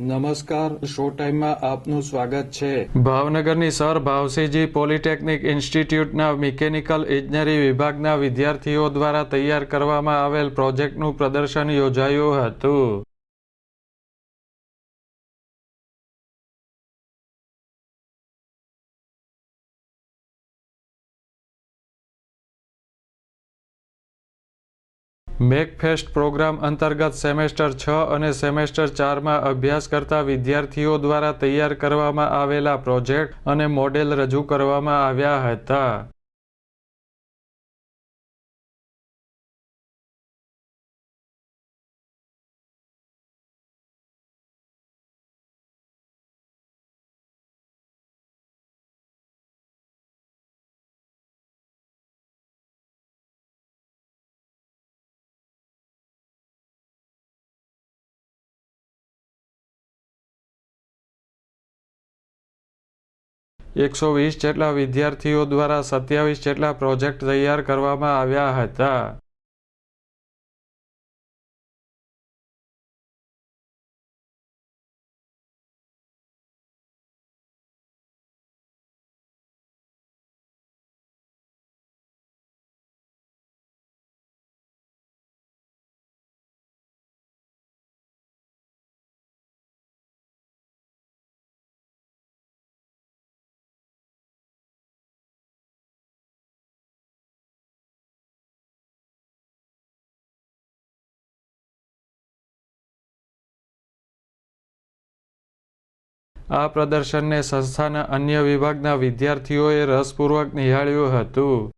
નમસ્કાર, શો ટાઈમમાં આપનું સ્વાગત છે. ભાવનગરની સર ભાવસીજી પોલિટેકનિક ઇન્સ્ટિટ્યૂટના મિકેનિકલ ઇજનેરી વિભાગના વિદ્યાર્થીઓ દ્વારા તૈયાર કરવામાં આવેલ પ્રોજેક્ટનું પ્રદર્શન યોજાયું હતું. મેકફેસ્ટ પ્રોગ્રામ અંતર્ગત સેમેસ્ટર છ અને સેમેસ્ટર ચારમાં અભ્યાસ કરતા વિદ્યાર્થીઓ દ્વારા તૈયાર કરવામાં આવેલા પ્રોજેક્ટ અને મોડેલ રજૂ કરવામાં આવ્યા હતા. એકસો વીસ જેટલા વિદ્યાર્થીઓ દ્વારા સત્યાવીસ જેટલા પ્રોજેક્ટ તૈયાર કરવામાં આવ્યા હતા. આ પ્રદર્શનને સંસ્થાના અન્ય વિભાગના વિદ્યાર્થીઓએ રસપૂર્વક નિહાળ્યું હતું.